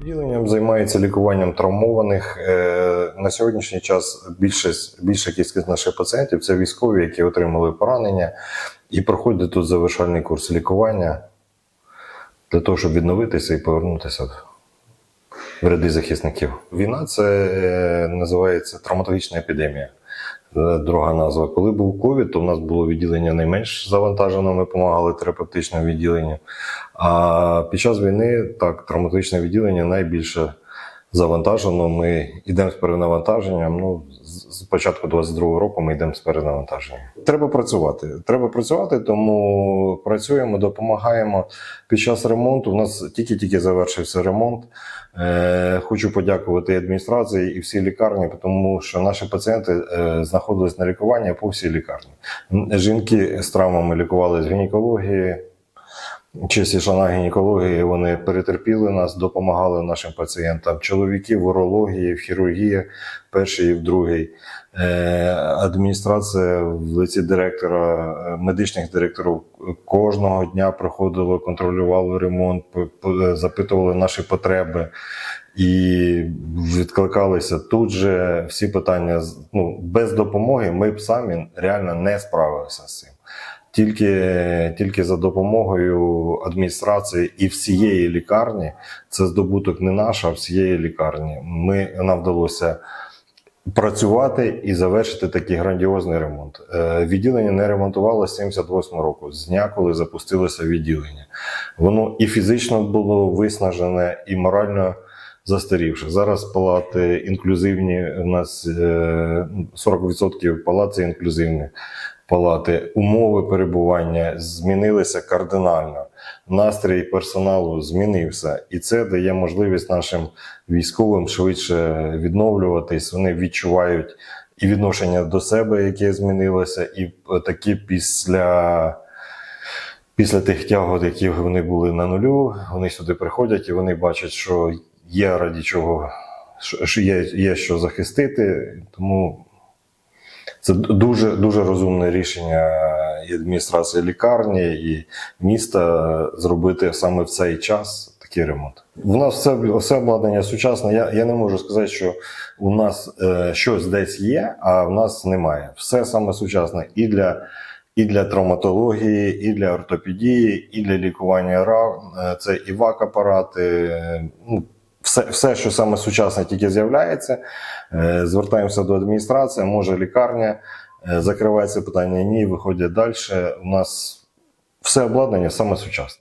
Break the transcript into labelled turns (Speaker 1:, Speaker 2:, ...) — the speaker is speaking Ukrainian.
Speaker 1: Відділенням займається лікуванням травмованих. Е, На сьогоднішній час більшість, більша кількість наших пацієнтів це військові, які отримали поранення і проходять тут завершальний курс лікування для того, щоб відновитися і повернутися в ряди захисників. Війна це е, називається травматологічна епідемія. Е, Друга назва. Коли був ковід, то в нас було відділення найменш завантажено, ми допомагали терапевтичному відділенню. А під час війни так, травматичне відділення найбільше завантажено. Ми йдемо з перенавантаженням. Ну, з початку 22-го року ми йдемо з перенавантаженням. Треба працювати. Треба працювати, тому працюємо, допомагаємо. Під час ремонту у нас тільки-тільки завершився ремонт. Е, хочу подякувати адміністрації і всій лікарні, тому що наші пацієнти е, знаходились на лікуванні по всій лікарні. Жінки з травмами лікували з гінекології. Честь і шана гінекології вони перетерпіли нас, допомагали нашим пацієнтам. Чоловіки в урології, в хірургії, перший і в другий. Е, Адміністрація в лиці директора, е, медичних директорів кожного дня приходило, контролювало ремонт, запитували наші потреби і відкликалися тут же всі питання. Ну, без допомоги ми б самі реально не справилися з цим. Тільки, тільки за допомогою адміністрації і всієї лікарні, це здобуток не наш, а всієї лікарні. Ми, нам вдалося працювати і завершити такий грандіозний ремонт. Е, Відділення не ремонтувалося з 78 року, з дня, коли запустилося відділення. Воно і фізично було виснажене, і морально застарівши. Зараз палати інклюзивні. У нас е, 40% палат це інклюзивні палати. Умови перебування змінилися кардинально. Настрій персоналу змінився, і це дає можливість нашим військовим швидше відновлюватись. Вони відчувають і відношення до себе, яке змінилося, і такі після. Після тих тягот, які вони були на нулю, вони сюди приходять і вони бачать, що є раді чого, що є, є що захистити. Тому це дуже дуже розумне рішення і адміністрації лікарні і міста зробити саме в цей час такий ремонт. У нас все, все обладнання сучасне. Я, я не можу сказати, що у нас е, щось десь є, а в нас немає. Все саме сучасне і для. І для травматології, і для ортопедії, і для лікування ран. Е, Це і ВАК-апарати, е, ну, все, все, що саме сучасне тільки з'являється. Е, Звертаємося до адміністрації, може лікарня е, закривається питання. Ні, виходять далі. У нас все обладнання саме сучасне.